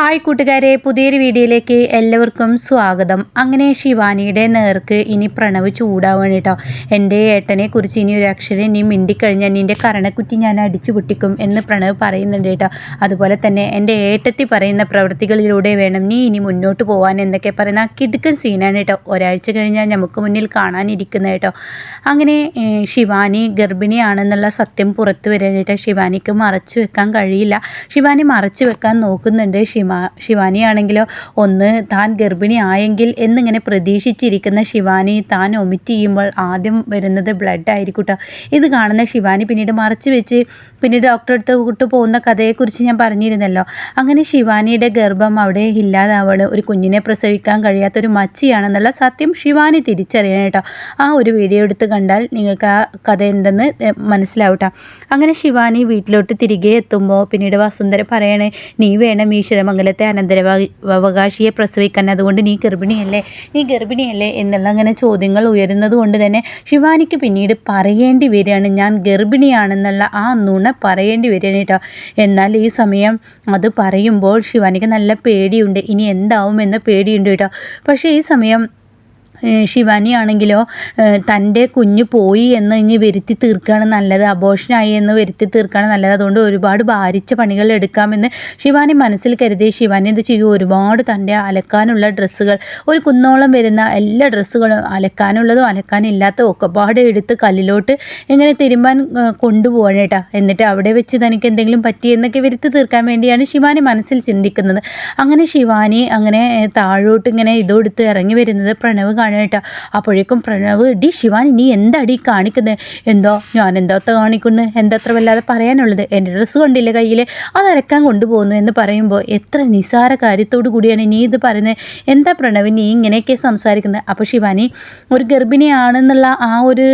Hi കൂട്ടുകാരെ പുതിയൊരു വീഡിയോയിലേക്ക് എല്ലാവർക്കും സ്വാഗതം. അങ്ങനെ ശിവാനിയുടെ നേർക്ക് ഇനി പ്രണവ് ചൂടാവാണ് കേട്ടോ. എന്റെ ഏട്ടനെ കുറിച്ച് ഇനി ഒരു അക്ഷരം ഇനി മിണ്ടിക്കഴിഞ്ഞാൽ നിന്റെ കരണക്കുറ്റി ഞാൻ അടിച്ചു പൊട്ടിക്കും എന്ന് പ്രണവ് പറയുന്നുണ്ട് കേട്ടോ. അതുപോലെ തന്നെ എന്റെ ഏട്ടത്തി പറയുന്ന പ്രവൃത്തികളിലൂടെ വേണം നീ ഇനി മുന്നോട്ട് പോകാൻ എന്നൊക്കെ പറയുന്ന കിടുക്കൻ സീനാണ് കേട്ടോ. ഒരാഴ്ച കഴിഞ്ഞാൽ നമുക്ക് മുന്നിൽ കാണാനിരിക്കുന്ന കേട്ടോ. അങ്ങനെ ശിവാനി ഗർഭിണിയാണെന്നുള്ള സത്യം പുറത്തു വരാനായിട്ട് ശിവാനിക്ക് മറച്ചു വെക്കാൻ കഴിയില്ല. ശിവാനി മറച്ചു വെക്കാൻ നോക്കുന്നുണ്ട്. ശിവ ശിവാനിയാണെങ്കിലോ ഒന്ന് താൻ ഗർഭിണി ആയെങ്കിൽ എന്നിങ്ങനെ പ്രതീക്ഷിച്ചിരിക്കുന്ന ശിവാനി താൻ ഒമിറ്റ് ചെയ്യുമ്പോൾ ആദ്യം വരുന്നത് ബ്ലഡ് ആയിരിക്കും ഇത് കാണുന്ന ശിവാനി പിന്നീട് മറച്ചു വെച്ച് പിന്നീട് ഡോക്ടറെ അടുത്ത് കൂട്ട് പോകുന്ന കഥയെക്കുറിച്ച് ഞാൻ പറഞ്ഞിരുന്നല്ലോ. അങ്ങനെ ശിവാനിയുടെ ഗർഭം അവിടെ ഇല്ലാതാവാണ്. ഒരു കുഞ്ഞിനെ പ്രസവിക്കാൻ കഴിയാത്ത ഒരു മച്ചിയാണെന്നുള്ള സത്യം ശിവാനി തിരിച്ചറിയണം കേട്ടോ ആ ഒരു വീഡിയോ എടുത്ത് കണ്ടാൽ നിങ്ങൾക്ക് ആ കഥ എന്തെന്ന് മനസ്സിലാവട്ടോ അങ്ങനെ ശിവാനി വീട്ടിലോട്ട് തിരികെ എത്തുമ്പോൾ പിന്നീട് വസുന്ധര പറയണേ നീ വേണം ഈശ്വര മംഗലത്തെ അനന്തരാവകാശിയെ പ്രസവിക്കാൻ അതുകൊണ്ട് നീ ഗർഭിണിയല്ലേ? നീ ഗർഭിണിയല്ലേ? എന്നുള്ള അങ്ങനെ ചോദ്യങ്ങൾ ഉയരുന്നത് കൊണ്ട് തന്നെ ശിവാനിക്ക് പിന്നീട് പറയേണ്ടി വരികയാണ്. ഞാൻ ഗർഭിണിയാണെന്നുള്ള ആ നുണ പറയേണ്ടി വരികയാണ് കേട്ടോ. എന്നാൽ ഈ സമയം അത് പറയുമ്പോൾ ശിവാനിക്ക് നല്ല പേടിയുണ്ട്. ഇനി എന്താവും എന്ന പേടിയുണ്ട് കേട്ടോ. പക്ഷേ ഈ സമയം ശിവാനി ആണെങ്കിലോ തന്റെ കുഞ്ഞ് പോയി എന്ന് ഇനി വരുത്തി തീർക്കുകയാണ് നല്ലത്. അബോഷനായി എന്ന് വരുത്തി തീർക്കുകയാണ് നല്ലത്. അതുകൊണ്ട് ഒരുപാട് ഭാരിച്ച പണികൾ എടുക്കാമെന്ന് ശിവാനി മനസ്സിൽ കരുതി. ശിവാനി എന്ത് ചെയ്യും? ഒരുപാട് തന്റെ അലക്കാനുള്ള ഡ്രസ്സുകൾ ഒരു കുന്നോളം വരുന്ന എല്ലാ ഡ്രസ്സുകളും അലക്കാനുള്ളതും അലക്കാനില്ലാത്തതും ഒക്കെ പാടെ എടുത്ത് കല്ലിലോട്ട് ഇങ്ങനെ തിരുമ്പാൻ കൊണ്ടുപോകണം കേട്ടോ. എന്നിട്ട് അവിടെ വെച്ച് തനിക്ക് എന്തെങ്കിലും പറ്റിയെന്നൊക്കെ വരുത്തി തീർക്കാൻ വേണ്ടിയാണ് ശിവാനി മനസ്സിൽ ചിന്തിക്കുന്നത്. അങ്ങനെ ശിവാനി അങ്ങനെ താഴോട്ട് ഇങ്ങനെ ഇതോടുത്ത് ഇറങ്ങി വരുന്നത് പ്രണവ് കേട്ടോ അപ്പോഴേക്കും പ്രണവ് ഡി ശിവാനി നീ എന്താടി കാണിക്കുന്നത് എന്തോ? ഞാൻ എന്തോത്ത കാണിക്കുന്നു? എന്തത്ര വല്ലാതെ പറയാനുള്ളത്? എന്റെ ഡ്രസ്സ് കൊണ്ടില്ലേ കയ്യിൽ അത് അലക്കാൻ കൊണ്ടുപോകുന്നു എന്ന് പറയുമ്പോൾ എത്ര നിസാര കാര്യത്തോടു കൂടിയാണ് നീ ഇത് പറയുന്നത് എന്താ പ്രണവ് നീ ഇങ്ങനെയൊക്കെ സംസാരിക്കുന്നത് അപ്പോൾ ശിവാനി ഒരു ഗർഭിണിയാണെന്നുള്ള ആ ഒരു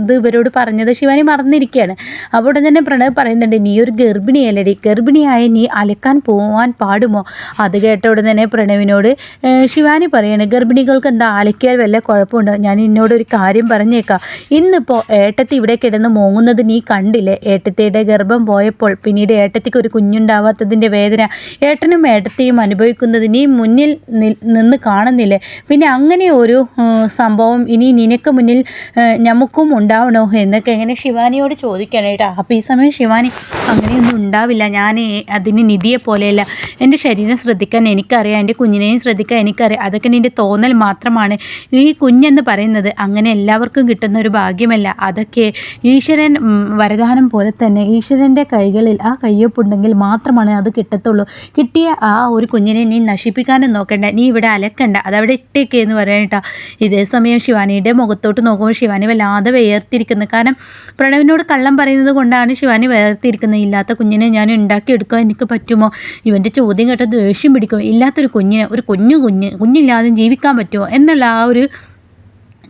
ഇത് ഇവരോട് പറഞ്ഞത് ശിവാനി മറന്നിരിക്കുകയാണ്. അപ്പോൾ ഉടൻ തന്നെ പ്രണവ് പറയുന്നുണ്ട് നീ ഒരു ഗർഭിണിയല്ലടി. ഗർഭിണിയായ നീ അലക്കാൻ പോവാൻ പാടുമോ? അത് കേട്ട ഉടൻ തന്നെ പ്രണവിനോട് ശിവാനി പറയാണ് ഗർഭിണികൾക്ക് എന്താ അലക്കിയാൽ വല്ല കുഴപ്പമുണ്ടോ? ഞാൻ എന്നോട് ഒരു കാര്യം പറഞ്ഞേക്കാം. ഇന്നിപ്പോൾ ഏട്ടത്തി ഇവിടെ കിടന്ന് മോങ്ങുന്നത് നീ കണ്ടില്ലേ? ഏട്ടത്തിയുടെ ഗർഭം പോയപ്പോൾ പിന്നീട് ഏട്ടത്തിക്ക് ഒരു കുഞ്ഞുണ്ടാവാത്തതിന്റെ വേദന. ഏട്ടനും ഏട്ടത്തെയും അനുഭവിക്കുന്നത് നീ മുന്നിൽ നിന്ന് കാണുന്നില്ലേ? പിന്നെ അങ്ങനെ ഒരു സംഭവം ഇനി നിനക്ക് മുന്നിൽ നമുക്കും ഉണ്ടാവണോ? എന്നൊക്കെ എങ്ങനെ ശിവാനിയോട് ചോദിക്കണം കേട്ടോ. അപ്പോൾ ഈ സമയം ശിവാനി അങ്ങനെയൊന്നും ഉണ്ടാവില്ല. ഞാൻ അതിന് നിധിയെ പോലെയല്ല. എന്റെ ശരീരം ശ്രദ്ധിക്കാൻ എനിക്കറിയാം. എന്റെ കുഞ്ഞിനെയും ശ്രദ്ധിക്കാൻ എനിക്കറിയാം. അതൊക്കെ നിന്റെ തോന്നൽ മാത്രമാണ്. ഈ കുഞ്ഞെന്ന് പറയുന്നത് അങ്ങനെ എല്ലാവർക്കും കിട്ടുന്ന ഒരു ഭാഗ്യമല്ല. അതൊക്കെ ഈശ്വരൻ വരദാനം പോലെ തന്നെ ഈശ്വരന്റെ കൈകളിൽ ആ കയ്യൊപ്പുണ്ടെങ്കിൽ മാത്രമാണ് അത് കിട്ടത്തുള്ളൂ. കിട്ടിയ ആ ഒരു കുഞ്ഞിനെ നീ നശിപ്പിക്കാനും നോക്കണ്ട. നീ ഇവിടെ അലക്കണ്ട. അതവിടെ ഇട്ടേക്കേ എന്ന് പറയാനിട്ടാ ഇതേ സമയം ശിവാനിയുടെ മുഖത്തോട്ട് നോക്കുമ്പോൾ ശിവാനി വല്ലാതെ വേർത്തിരിക്കുന്നു കാരണം പ്രണവിനോട് കള്ളം പറയുന്നത് കൊണ്ടാണ് ശിവാനി വേർത്തിരിക്കുന്നത് ഇല്ലാത്ത കുഞ്ഞിനെ ഞാൻ ഉണ്ടാക്കിയെടുക്കാൻ എനിക്ക് പറ്റുമോ? ഇവന്റെ ചോദ്യം കേട്ട ദേഷ്യം പിടിക്കും. ഇല്ലാത്തൊരു കുഞ്ഞിനെ ഒരു കുഞ്ഞു കുഞ്ഞ് കുഞ്ഞില്ലാതെ ജീവിക്കാൻ പറ്റുമോ? എന്നുള്ള ആ ഒരു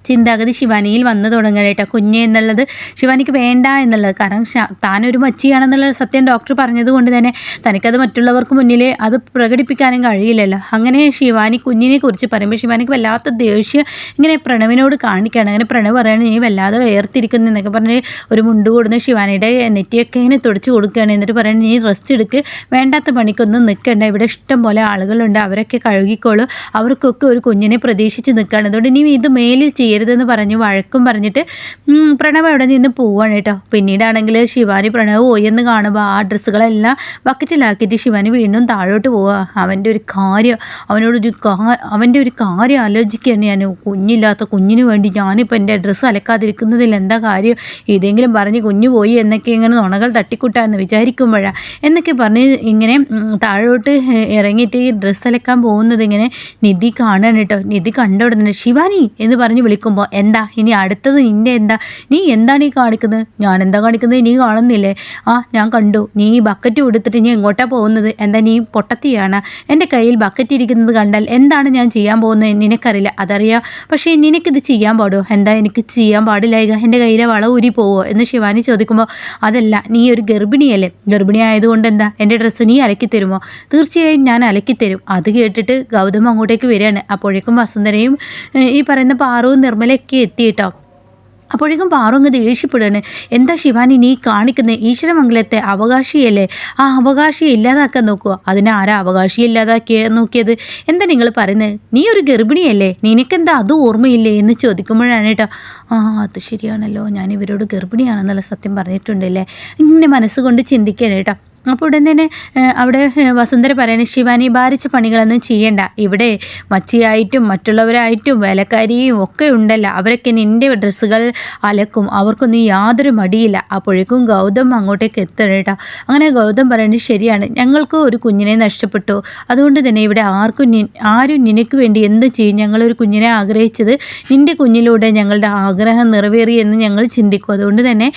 ചിന്താഗതി ശിവാനിയിൽ വന്നു തുടങ്ങാനായിട്ട് കുഞ്ഞ് എന്നുള്ളത് ശിവാനിക്ക് വേണ്ട എന്നുള്ളത്. കാരണം താനൊരു മച്ചിയാണെന്നുള്ള സത്യം ഡോക്ടർ പറഞ്ഞത് കൊണ്ട് തന്നെ തനിക്കത് മറ്റുള്ളവർക്ക് മുന്നിൽ അത് പ്രകടിപ്പിക്കാനും കഴിയില്ലല്ലോ. അങ്ങനെ ശിവാനി കുഞ്ഞിനെ കുറിച്ച് പറയുമ്പോൾ ശിവാനിക്ക് വല്ലാത്ത ദേഷ്യം ഇങ്ങനെ പ്രണവിനോട് കാണിക്കുകയാണ്. അങ്ങനെ പ്രണവ് പറയാണ് നീ വല്ലാതെ വേർത്തിരിക്കുന്നു എന്നൊക്കെ പറഞ്ഞ് ഒരു മുണ്ട് കൊടുന്ന് ശിവാനിയുടെ നെറ്റിയൊക്കെ ഇങ്ങനെ തുടച്ച് കൊടുക്കുകയാണ്. എന്നിട്ട് പറയുന്നത് നീ റെസ്റ്റ് എടുക്ക്. വേണ്ടാത്ത പണിക്കൊന്നും നിൽക്കണ്ട. ഇവിടെ ഇഷ്ടം പോലെ ആളുകളുണ്ട്. അവരൊക്കെ കഴുകിക്കോളും. അവർക്കൊക്കെ ഒരു കുഞ്ഞിനെ പ്രതീക്ഷിച്ച് നിൽക്കുകയാണ്. അതുകൊണ്ട് നീ ഇത് മേലിൽ ചെയ്യുക ചെയ്യരുതെന്ന് പറഞ്ഞ് വഴക്കും പറഞ്ഞിട്ട് പ്രണവ് അവിടെ നിന്ന് പോവാണ് കേട്ടോ. പിന്നീടാണെങ്കിൽ ശിവാനി പ്രണവ് പോയി എന്ന് കാണുമ്പോൾ ആ ഡ്രസ്സുകളെല്ലാം ബക്കറ്റിലാക്കിയിട്ട് ശിവാനി വീണ്ടും താഴോട്ട് പോവുക അവന്റെ ഒരു കാര്യം അവനോട് ഒരു അവന്റെ ഒരു കാര്യം ആലോചിക്കുകയാണ് ഞാൻ. കുഞ്ഞില്ലാത്ത കുഞ്ഞിന് വേണ്ടി ഞാനിപ്പോൾ എന്റെ ഡ്രസ്സ് അലക്കാതിരിക്കുന്നതിൽ എന്താ കാര്യം? ഇതെങ്കിലും പറഞ്ഞ് കുഞ്ഞു പോയി എന്നൊക്കെ ഇങ്ങനെ നുണകൾ തട്ടിക്കൂട്ടാന്ന് വിചാരിക്കുമ്പോഴാണ് എന്നൊക്കെ പറഞ്ഞ് ഇങ്ങനെ താഴോട്ട് ഇറങ്ങിയിട്ട് ഡ്രസ്സ് അലക്കാൻ പോകുന്നത് ഇങ്ങനെ നിധി കാണാൻ കേട്ടോ. നിധി കണ്ട ഉടനെ ശിവാനി എന്ന് പറഞ്ഞ് വിളിക്കും. നിൽക്കുമ്പോൾ എന്താ? ഇനി അടുത്തത് നിന്റെ എന്താ? നീ എന്താണ് ഈ കാണിക്കുന്നത്? ഞാൻ എന്താ കാണിക്കുന്നത്? നീ കാണുന്നില്ലേ? ആ ഞാൻ കണ്ടു. നീ ഈ ബക്കറ്റ് കൊടുത്തിട്ട് നീ എങ്ങോട്ടാ പോകുന്നത്? എന്താ നീ പൊട്ടത്തിയാണ്? എന്റെ കയ്യിൽ ബക്കറ്റ് ഇരിക്കുന്നത് കണ്ടാൽ എന്താണ് ഞാൻ ചെയ്യാൻ പോകുന്നത് നിനക്കറിയില്ല. അതറിയാം. പക്ഷേ നിനക്കിത് ചെയ്യാൻ പാടുമോ എന്താ എനിക്ക് ചെയ്യാൻ പാടില്ല? എന്റെ കയ്യിലെ വള ഊരി പോവോ? എന്ന് ശിവാനി ചോദിക്കുമ്പോൾ അതല്ല നീ ഒരു ഗർഭിണിയല്ലേ? ഗർഭിണി ആയതുകൊണ്ട് എന്താ? എന്റെ ഡ്രസ്സ് നീ അലക്കി തരുമോ? തീർച്ചയായും ഞാൻ അലക്കി തരും. അത് കേട്ടിട്ട് ഗൗതം അങ്ങോട്ടേക്ക് വരികയാണ്. അപ്പോഴേക്കും വസുന്ധരയും ഈ പറയുന്ന പാറവും എത്തി കേട്ടോ അപ്പോഴേക്കും പാറു അങ്ങ് ദേഷ്യപ്പെടുകയാണ്. എന്താ ശിവാനി നീ കാണിക്കുന്ന? ഈശ്വരമംഗലത്തെ അവകാശിയല്ലേ? ആ അവകാശിയെ ഇല്ലാതാക്കാൻ നോക്കുക. അതിനെ ആരാ അവകാശിയെ ഇല്ലാതാക്കിയ നോക്കിയത്? എന്താ നിങ്ങൾ പറയുന്നത് നീ ഒരു ഗർഭിണിയല്ലേ? നിനക്കെന്താ അത് ഓർമ്മയില്ലേ എന്ന് ചോദിക്കുമ്പോഴാണ് കേട്ടോ. ആ അത് ശരിയാണല്ലോ. ഞാൻ ഇവരോട് ഗർഭിണിയാണെന്നുള്ള സത്യം പറഞ്ഞിട്ടുണ്ടല്ലേ? ഇങ്ങനെ മനസ്സുകൊണ്ട് ചിന്തിക്കുകയാണ് കേട്ടോ. അപ്പോൾ ഉടൻ തന്നെ അവിടെ വസുന്ധര പറയണ ശിവാനി ഭാരിച്ച പണികളൊന്നും ചെയ്യണ്ട. ഇവിടെ മച്ചിയായിട്ടും മറ്റുള്ളവരായിട്ടും വേലക്കാരിയും ഒക്കെ ഉണ്ടല്ലോ. അവരൊക്കെ നിന്റെ ഡ്രസ്സുകൾ അലക്കും. അവർക്കൊന്നും യാതൊരു മടിയില്ല. അപ്പോഴേക്കും ഗൗതം അങ്ങോട്ടേക്ക് എത്തണം കേട്ടോ. അങ്ങനെ ഗൗതം പറയുന്നത് ശരിയാണ്. ഞങ്ങൾക്ക് ഒരു കുഞ്ഞിനെ നഷ്ടപ്പെട്ടു. അതുകൊണ്ട് തന്നെ ഇവിടെ ആർക്കും ആരും നിനക്ക് വേണ്ടി എന്ത് ചെയ്യും? ഞങ്ങളൊരു കുഞ്ഞിനെ ആഗ്രഹിച്ചത് നിന്റെ കുഞ്ഞിലൂടെ ഞങ്ങളുടെ ആഗ്രഹം നിറവേറി എന്ന് ഞങ്ങൾ ചിന്തിക്കും. അതുകൊണ്ട് തന്നെ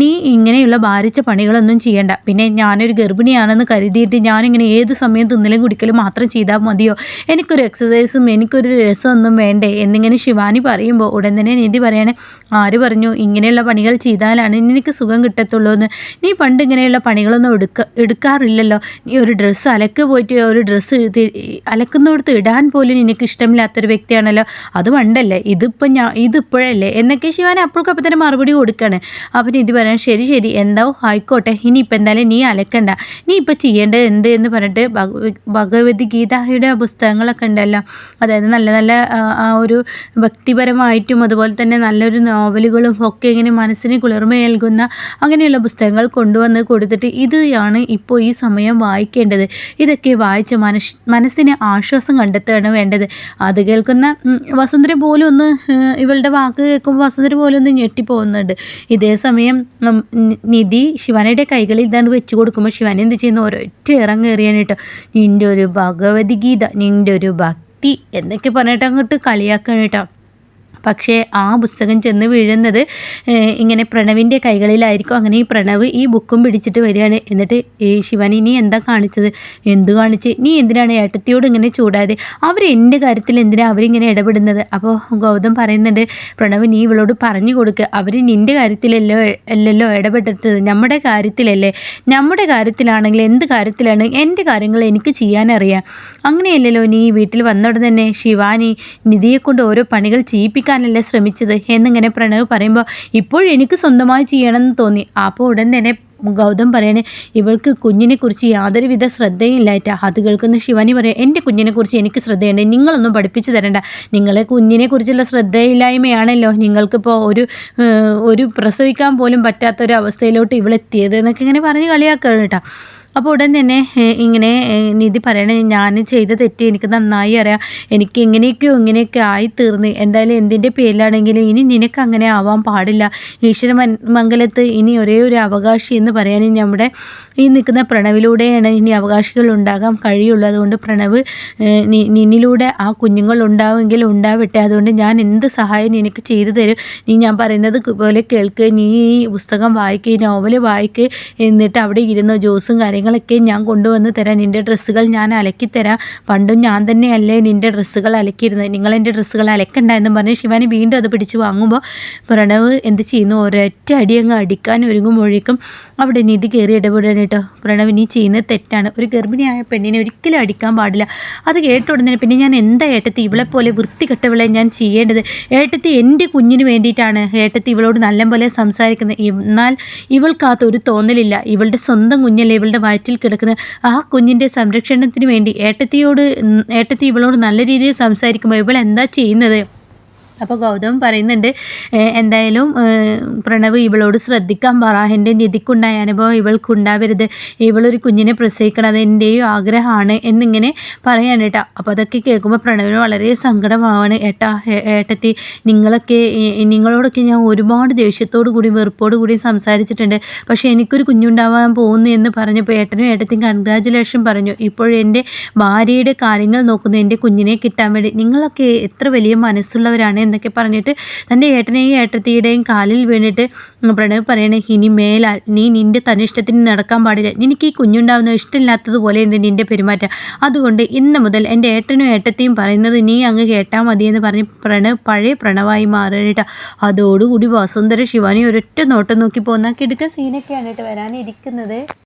നീ ഇങ്ങനെയുള്ള ഭാരിച്ച പണികളൊന്നും ചെയ്യണ്ട. പിന്നെ ഞാൻ ഞാനൊരു ഗർഭിണിയാണെന്ന് കരുതിയിട്ട് ഞാനിങ്ങനെ ഏത് സമയം തിന്നലും കുടിക്കലും മാത്രം ചെയ്താൽ മതിയോ? എനിക്കൊരു എക്സസൈസും എനിക്കൊരു രസമൊന്നും വേണ്ടേ? എന്നിങ്ങനെ ശിവാനി പറയുമ്പോൾ ഉടൻ തന്നെ നിധി പറയണേ ആര് പറഞ്ഞു ഇങ്ങനെയുള്ള പണികൾ ചെയ്താലാണ് നിനക്ക് സുഖം കിട്ടത്തുള്ളൂ എന്ന് നീ പണ്ട് ഇങ്ങനെയുള്ള പണികളൊന്നും എടുക്ക എടുക്കാറില്ലല്ലോ. നീ ഒരു ഡ്രസ്സ് അലക്ക് പോയിട്ട് ഒരു ഡ്രസ്സ് അലക്കുന്നിടത്ത് ഇടാൻ പോലും നിനക്ക് ഇഷ്ടമില്ലാത്തൊരു വ്യക്തിയാണല്ലോ. അത് പണ്ടല്ലേ ഇതിപ്പോൾ ഞാൻ ഇതിപ്പോഴല്ലേ? എന്നൊക്കെ ശിവാനി അപ്പോഴേക്കപ്പം തന്നെ മറുപടി കൊടുക്കുകയാണ് അപ്പം ഇത് പറയാൻ ശരി ശരി എന്തോ? ആയിക്കോട്ടെ ഇനിയിപ്പോൾ എന്തായാലും നീ അലക്കണ്ട നീ ഇപ്പോൾ ചെയ്യേണ്ടത് എന്ത് എന്ന് പറഞ്ഞിട്ട് ഭഗവത്ഗീതയുടെ പുസ്തകങ്ങളൊക്കെ ഉണ്ടല്ലോ. അതായത് നല്ല നല്ല ആ ഒരു വ്യക്തിപരമായിട്ടും അതുപോലെ തന്നെ നല്ലൊരു നോവലുകളും ഒക്കെ ഇങ്ങനെ മനസ്സിന് കുളിർമ നൽകുന്ന അങ്ങനെയുള്ള പുസ്തകങ്ങൾ കൊണ്ടുവന്ന് കൊടുത്തിട്ട് ഇതാണ് ഇപ്പോൾ ഈ സമയം വായിക്കേണ്ടത്. ഇതൊക്കെ വായിച്ച് മനസ് മനസ്സിന് ആശ്വാസം കണ്ടെത്തുകയാണ് വേണ്ടത്. അത് കേൾക്കുന്ന വസുന്ധര പോലും ഒന്ന് ഇവളുടെ വാക്ക് കേൾക്കുമ്പോൾ വസുന്ധര പോലും ഒന്ന് ഞെട്ടിപ്പോകുന്നുണ്ട്. ഇതേ സമയം നിധി ശിവനയുടെ കൈകളിൽ ഇതാണ് വെച്ചു കൊടുക്കുമ്പോൾ ശിവൻ എന്ത് ചെയ്യുന്നു? ഒരൊറ്റ ഇറങ്ങേറിയാണ് കേട്ടോ നിന്റെ ഒരു ഭഗവത്ഗീത നിന്റെ ഒരു ഭക്തി എന്നൊക്കെ പറഞ്ഞിട്ട് അങ്ങോട്ട് കളിയാക്കാനായിട്ടാണ് പക്ഷേ ആ പുസ്തകം ചെന്ന് വീഴുന്നത് ഇങ്ങനെ പ്രണവിന്റെ കൈകളിലായിരിക്കും. അങ്ങനെ ഈ പ്രണവ് ഈ ബുക്കും പിടിച്ചിട്ട് വരികയാണ്. എന്നിട്ട് ഈ ശിവനി നീ എന്താ കാണിച്ചത്? എന്ത് കാണിച്ച്? നീ എന്തിനാണ് ഏട്ടത്തിയോട് ഇങ്ങനെ ചൂടാതെ? അവർ എന്റെ കാര്യത്തിൽ എന്തിനാണ് അവരിങ്ങനെ ഇടപെടുന്നത്? അപ്പോൾ ഗൗതം പറയുന്നുണ്ട് പ്രണവ് നീ ഇവളോട് പറഞ്ഞു കൊടുക്കുക അവർ നിന്റെ കാര്യത്തിലല്ലോ അല്ലല്ലോ ഇടപെട്ടത് നമ്മുടെ കാര്യത്തിലല്ലേ? നമ്മുടെ കാര്യത്തിലാണെങ്കിൽ എന്ത് കാര്യത്തിലാണ്? എന്റെ കാര്യങ്ങൾ എനിക്ക് ചെയ്യാനറിയാം. അങ്ങനെയല്ലല്ലോ നീ വീട്ടിൽ വന്നോടെ തന്നെ ശിവാനി നിധിയെ കൊണ്ട് ഓരോ പണികൾ ചെയ്യിപ്പിക്കാൻ എടുക്കാനല്ലേ ശ്രമിച്ചത് എന്നിങ്ങനെ പ്രണവ് പറയുമ്പോൾ ഇപ്പോൾ എനിക്ക് സ്വന്തമായി ചെയ്യണമെന്ന് തോന്നി. അപ്പോൾ ഉടൻ തന്നെ ഗൗതം പറയണേ ഇവൾക്ക് കുഞ്ഞിനെക്കുറിച്ച് യാതൊരുവിധ ശ്രദ്ധയില്ലായിട്ട അത് കേൾക്കുന്ന ശിവാനി പറയാം എന്റെ കുഞ്ഞിനെക്കുറിച്ച് എനിക്ക് ശ്രദ്ധയുണ്ട്. നിങ്ങളൊന്നും പഠിപ്പിച്ചു തരണ്ട. നിങ്ങളെ കുഞ്ഞിനെക്കുറിച്ചുള്ള ശ്രദ്ധയില്ലായ്മയാണല്ലോ. നിങ്ങൾക്കിപ്പോൾ ഒരു ഒരു പ്രസവിക്കാൻ പോലും പറ്റാത്തൊരു അവസ്ഥയിലോട്ട് ഇവളെത്തിയത് എന്നൊക്കെ ഇങ്ങനെ പറഞ്ഞ് കളിയാക്കുകയാണ് കേട്ടോ. അപ്പോൾ ഉടൻ തന്നെ ഇങ്ങനെ നിധി പറയണേ ഞാൻ ചെയ്ത തെറ്റ് എനിക്ക് നന്നായി അറിയാം. എനിക്ക് എങ്ങനെയൊക്കെയോ ഇങ്ങനെയൊക്കെ ആയി തീർന്ന് എന്തായാലും എന്തിന്റെ പേരിലാണെങ്കിലും ഇനി നിനക്ക് അങ്ങനെ ആവാൻ പാടില്ല. ഈശ്വര മംഗലത്ത് ഇനി ഒരേ ഒരു അവകാശി എന്ന് പറയാൻ നമ്മുടെ ഈ നിൽക്കുന്ന പ്രണവിലൂടെയാണ് ഇനി അവകാശികൾ ഉണ്ടാകാൻ കഴിയുള്ളൂ. അതുകൊണ്ട് പ്രണവ് നിന്നിലൂടെ ആ കുഞ്ഞുങ്ങൾ ഉണ്ടാവുമെങ്കിൽ ഉണ്ടാവട്ടെ. അതുകൊണ്ട് ഞാൻ എന്ത് സഹായം നിനക്ക് ചെയ്തു തരും? നീ ഞാൻ പറയുന്നത് പോലെ കേൾക്ക്. നീ ഈ പുസ്തകം വായിക്കുക നോവൽ വായിക്കുക എന്നിട്ട് അവിടെ ഇരുന്ന ജ്യൂസും കാര്യങ്ങളും കാര്യങ്ങളൊക്കെ ഞാൻ കൊണ്ടുവന്ന് തരാം. നിന്റെ ഡ്രസ്സുകൾ ഞാൻ അലക്കിത്തരാം പണ്ടും ഞാൻ തന്നെയല്ലേ നിന്റെ ഡ്രസ്സുകൾ അലക്കിയിരുന്നത് നിങ്ങൾ എന്റെ ഡ്രസ്സുകൾ അലക്കണ്ട എന്ന് പറഞ്ഞ് ശിവാനി വീണ്ടും അത് പിടിച്ച് വാങ്ങുമ്പോൾ പ്രണവ് എന്ത് ചെയ്യുന്നു? ഒരൊറ്റ അടി അങ്ങ് അടിക്കാൻ ഒരുങ്ങുമ്പോഴേക്കും അവിടെ നിധി കയറി ഇടപെടാൻ കേട്ടോ. പ്രണവ് നീ ചെയ്യുന്നത് തെറ്റാണ്. ഒരു ഗർഭിണിയായ പെണ്ണിനെ ഒരിക്കലും അടിക്കാൻ പാടില്ല. അത് കേട്ട ഉടനെ പിന്നെ ഞാൻ എന്താ ഏട്ടത്തി ഇവളെ പോലെ വൃത്തികെട്ടവളെ ഞാൻ ചെയ്യേണ്ടത്? ഏട്ടത്തി എന്റെ കുഞ്ഞിന് വേണ്ടിയിട്ടാണ് ഏട്ടത്തി ഇവളോട് നല്ലപോലെ സംസാരിക്കുന്നത്. എന്നാൽ ഇവൾക്കകത്ത് ഒരു തോന്നലില്ല. ഇവളുടെ സ്വന്തം കുഞ്ഞല്ലേ ഇവളുടെ വയറ്റിൽ കിടക്കുന്ന ആ കുഞ്ഞിന്റെ സംരക്ഷണത്തിന് വേണ്ടി ഏട്ടത്തിയോട് ഏട്ടത്തി ഇവളോട് നല്ല രീതിയിൽ സംസാരിക്കുമ്പോൾ ഇവൾ എന്താ ചെയ്യുന്നത്? അപ്പോൾ ഗൗതം പറയുന്നുണ്ട് എന്തായാലും പ്രണവ് ഇവളോട് ശ്രദ്ധിക്കാൻ പറ എന്റെ നിധിക്കുണ്ടായ അനുഭവം ഇവൾക്കുണ്ടാവരുത്. ഇവളൊരു കുഞ്ഞിനെ പ്രസവിക്കണം അത് എന്റെയും ആഗ്രഹമാണ് എന്നിങ്ങനെ പറയാൻ കേട്ടോ അപ്പോൾ അതൊക്കെ കേൾക്കുമ്പോൾ പ്രണവിന് വളരെ സങ്കടമാവാണ്. ഏട്ടാ ഏട്ടത്തി നിങ്ങളൊക്കെ നിങ്ങളോടൊക്കെ ഞാൻ ഒരുപാട് ദേഷ്യത്തോടു കൂടി വെറുപ്പോടു കൂടി സംസാരിച്ചിട്ടുണ്ട്. പക്ഷേ എനിക്കൊരു കുഞ്ഞുണ്ടാവാൻ പോകുന്നു എന്ന് പറഞ്ഞപ്പോൾ ഏട്ടനും ഏട്ടത്തിയും കൺഗ്രാജുലേഷൻ പറഞ്ഞു. ഇപ്പോഴെന്റെ ഭാര്യയുടെ കാര്യങ്ങൾ നോക്കുന്ന എന്റെ കുഞ്ഞിനെ കിട്ടാൻ വേണ്ടി നിങ്ങളൊക്കെ എത്ര വലിയ മനസ്സുള്ളവരാണ് എന്നൊക്കെ പറഞ്ഞിട്ട് തന്റെ ഏട്ടനെയും ഏട്ടത്തിയുടെയും കാലിൽ വീണിട്ട് പ്രണവ് പറയണേ ഇനി മേലാൽ നീ നിന്റെ തനിഷ്ടത്തിന് നടക്കാൻ പാടില്ല. നിനക്ക് ഈ കുഞ്ഞുണ്ടാവുന്ന ഇഷ്ടമില്ലാത്തതുപോലെ ഉണ്ട് നിന്റെ പെരുമാറ്റം. അതുകൊണ്ട് ഇന്ന് മുതൽ എന്റെ ഏട്ടനും ഏട്ടത്തിയും പറയുന്നത് നീ അങ്ങ് കേട്ടാൽ മതി എന്ന് പറഞ്ഞ് പ്രണവ് പഴയ പ്രണവായി മാറിയിട്ട് അതോടുകൂടി വസുന്ധര ശിവാനി ഒരൊറ്റ നോട്ടം നോക്കി പോകുന്ന കിടുക്ക സീനൊക്കെയാണ് കേട്ടോ വരാനിരിക്കുന്നത്.